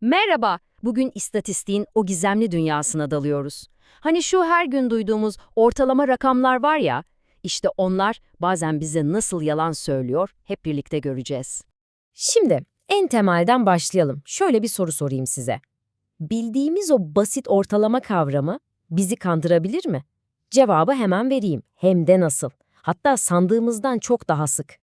Merhaba, bugün istatistiğin o gizemli dünyasına dalıyoruz. Hani şu her gün duyduğumuz ortalama rakamlar var ya, işte onlar bazen bize nasıl yalan söylüyor hep birlikte göreceğiz. Şimdi en temelden başlayalım. Şöyle bir soru sorayım size. Bildiğimiz o basit ortalama kavramı bizi kandırabilir mi? Cevabı hemen vereyim. Hem de nasıl? Hatta sandığımızdan çok daha sık.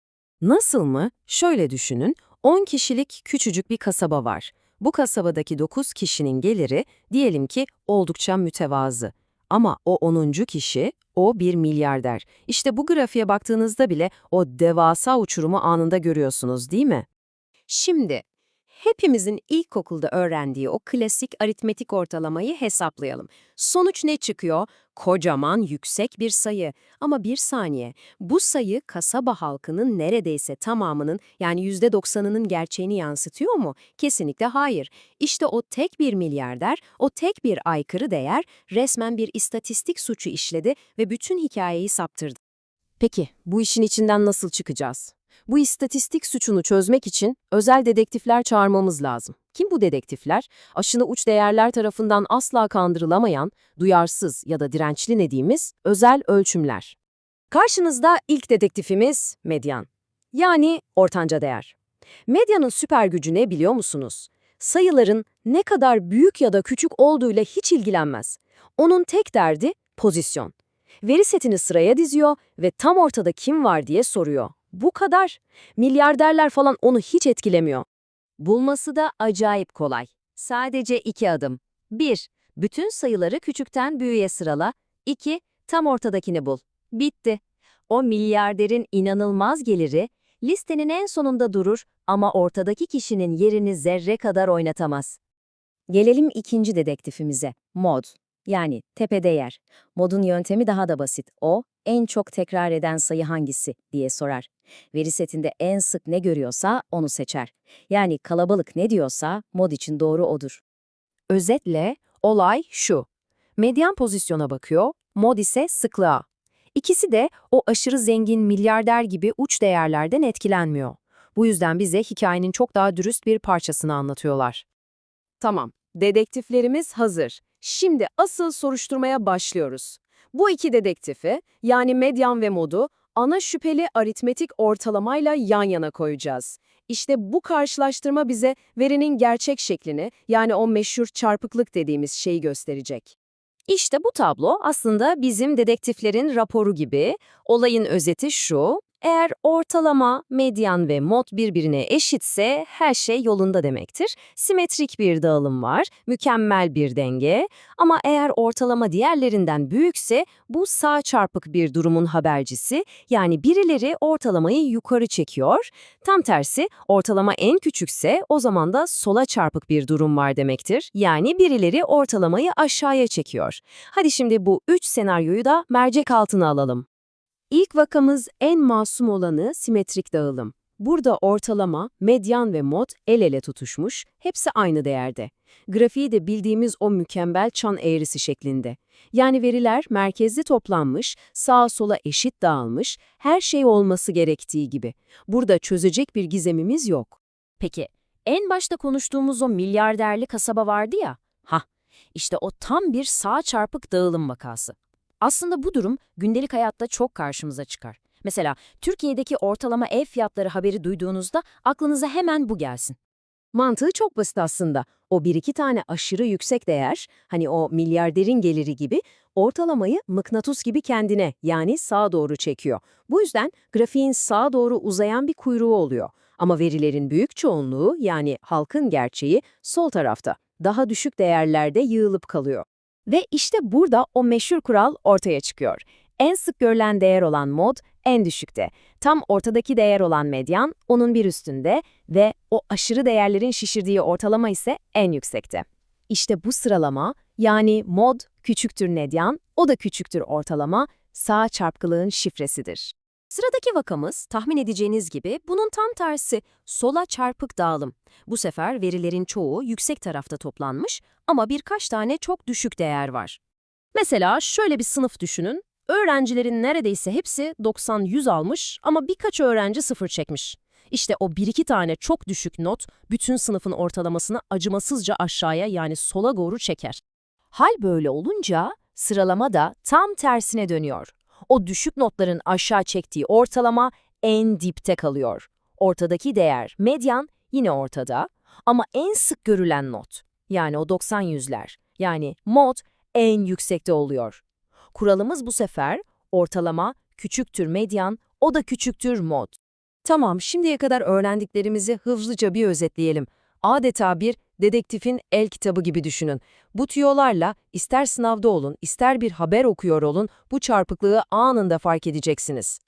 Nasıl mı? Şöyle düşünün, 10 kişilik küçücük bir kasaba var. Bu kasabadaki 9 kişinin geliri diyelim ki oldukça mütevazı. Ama o 10. kişi, o bir milyarder. İşte bu grafiğe baktığınızda bile o devasa uçurumu anında görüyorsunuz değil mi? Şimdi, hepimizin ilkokulda öğrendiği o klasik aritmetik ortalamayı hesaplayalım. Sonuç ne çıkıyor? Kocaman, yüksek bir sayı. Ama bir saniye, bu sayı kasaba halkının neredeyse tamamının yani %90'ının gerçeğini yansıtıyor mu? Kesinlikle hayır. İşte o tek bir milyarder, o tek bir aykırı değer resmen bir istatistik suçu işledi ve bütün hikayeyi saptırdı. Peki, bu işin içinden nasıl çıkacağız? Bu istatistik suçunu çözmek için özel dedektifler çağırmamız lazım. Kim bu dedektifler? Aşını uç değerler tarafından asla kandırılamayan, duyarsız ya da dirençli dediğimiz özel ölçümler. Karşınızda ilk dedektifimiz medyan. Yani ortanca değer. Medyanın süper gücü ne biliyor musunuz? Sayıların ne kadar büyük ya da küçük olduğuyla hiç ilgilenmez. Onun tek derdi pozisyon. Veri setini sıraya diziyor ve tam ortada kim var diye soruyor. Bu kadar. Milyarderler falan onu hiç etkilemiyor. Bulması da acayip kolay. Sadece iki adım. 1. Bütün sayıları küçükten büyüğe sırala. 2. Tam ortadakini bul. Bitti. O milyarderin inanılmaz geliri listenin en sonunda durur ama ortadaki kişinin yerini zerre kadar oynatamaz. Gelelim ikinci dedektifimize, mod. Yani tepede yer. Modun yöntemi daha da basit. O, en çok tekrar eden sayı hangisi diye sorar. Veri setinde en sık ne görüyorsa onu seçer. Yani kalabalık ne diyorsa mod için doğru odur. Özetle olay şu. Medyan pozisyona bakıyor, mod ise sıklığa. İkisi de o aşırı zengin milyarder gibi uç değerlerden etkilenmiyor. Bu yüzden bize hikayenin çok daha dürüst bir parçasını anlatıyorlar. Tamam, dedektiflerimiz hazır. Şimdi asıl soruşturmaya başlıyoruz. Bu iki dedektifi, yani medyan ve modu, ana şüpheli aritmetik ortalamayla yan yana koyacağız. İşte bu karşılaştırma bize verinin gerçek şeklini, yani o meşhur çarpıklık dediğimiz şeyi gösterecek. İşte bu tablo aslında bizim dedektiflerin raporu gibi. Olayın özeti şu, eğer ortalama, medyan ve mod birbirine eşitse her şey yolunda demektir. Simetrik bir dağılım var, mükemmel bir denge. Ama eğer ortalama diğerlerinden büyükse bu sağ çarpık bir durumun habercisi. Yani birileri ortalamayı yukarı çekiyor. Tam tersi ortalama en küçükse o zaman da sola çarpık bir durum var demektir. Yani birileri ortalamayı aşağıya çekiyor. Hadi şimdi bu üç senaryoyu da mercek altına alalım. İlk vakamız en masum olanı simetrik dağılım. Burada ortalama, medyan ve mod el ele tutuşmuş, hepsi aynı değerde. Grafiği de bildiğimiz o mükemmel çan eğrisi şeklinde. Yani veriler merkezde toplanmış, sağa sola eşit dağılmış, her şey olması gerektiği gibi. Burada çözecek bir gizemimiz yok. Peki, en başta konuştuğumuz o milyarderli kasaba vardı ya, ha, işte o tam bir sağ çarpık dağılım vakası. Aslında bu durum gündelik hayatta çok karşımıza çıkar. Mesela Türkiye'deki ortalama ev fiyatları haberi duyduğunuzda aklınıza hemen bu gelsin. Mantığı çok basit aslında. O bir iki tane aşırı yüksek değer, hani o milyarderin geliri gibi, ortalamayı mıknatıs gibi kendine yani sağa doğru çekiyor. Bu yüzden grafiğin sağa doğru uzayan bir kuyruğu oluyor. Ama verilerin büyük çoğunluğu yani halkın gerçeği sol tarafta, daha düşük değerlerde yığılıp kalıyor. Ve işte burada o meşhur kural ortaya çıkıyor. En sık görülen değer olan mod en düşükte. Tam ortadaki değer olan medyan onun bir üstünde ve o aşırı değerlerin şişirdiği ortalama ise en yüksekte. İşte bu sıralama yani mod küçüktür medyan, o da küçüktür ortalama, sağ çarpıklığın şifresidir. Sıradaki vakamız tahmin edeceğiniz gibi bunun tam tersi sola çarpık dağılım. Bu sefer verilerin çoğu yüksek tarafta toplanmış ama birkaç tane çok düşük değer var. Mesela şöyle bir sınıf düşünün. Öğrencilerin neredeyse hepsi 90-100 almış ama birkaç öğrenci sıfır çekmiş. İşte o bir iki tane çok düşük not bütün sınıfın ortalamasını acımasızca aşağıya yani sola doğru çeker. Hal böyle olunca sıralama da tam tersine dönüyor. O düşük notların aşağı çektiği ortalama en dipte kalıyor. Ortadaki değer, medyan yine ortada ama en sık görülen not yani o 90 yüzler yani mod en yüksekte oluyor. Kuralımız bu sefer ortalama küçüktür medyan, o da küçüktür mod. Tamam, şimdiye kadar öğrendiklerimizi hızlıca bir özetleyelim. Adeta bir dedektifin el kitabı gibi düşünün. Bu tüyolarla ister sınavda olun, ister bir haber okuyor olun, bu çarpıklığı anında fark edeceksiniz.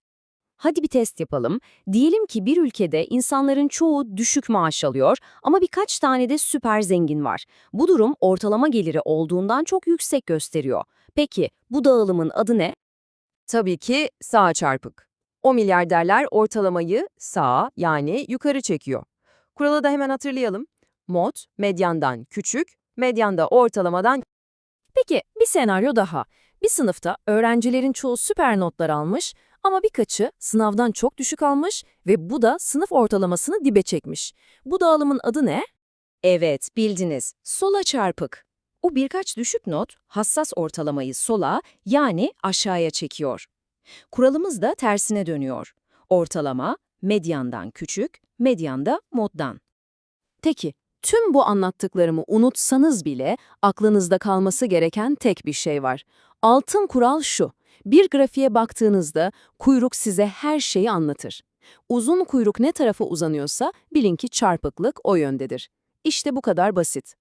Hadi bir test yapalım. Diyelim ki bir ülkede insanların çoğu düşük maaş alıyor ama birkaç tane de süper zengin var. Bu durum ortalama geliri olduğundan çok yüksek gösteriyor. Peki bu dağılımın adı ne? Tabii ki sağ çarpık. O milyarderler ortalamayı sağa yani yukarı çekiyor. Kuralı da hemen hatırlayalım. Mod, medyandan küçük, medyanda ortalamadan Peki bir senaryo daha. Bir sınıfta öğrencilerin çoğu süper notlar almış ama birkaçı sınavdan çok düşük almış ve bu da sınıf ortalamasını dibe çekmiş. Bu dağılımın adı ne? Evet, bildiniz. Sola çarpık. O birkaç düşük not hassas ortalamayı sola yani aşağıya çekiyor. Kuralımız da tersine dönüyor. Ortalama medyandan küçük, medyanda moddan. Peki, tüm bu anlattıklarımı unutsanız bile aklınızda kalması gereken tek bir şey var. Altın kural şu, bir grafiğe baktığınızda kuyruk size her şeyi anlatır. Uzun kuyruk ne tarafa uzanıyorsa bilin ki çarpıklık o yöndedir. İşte bu kadar basit.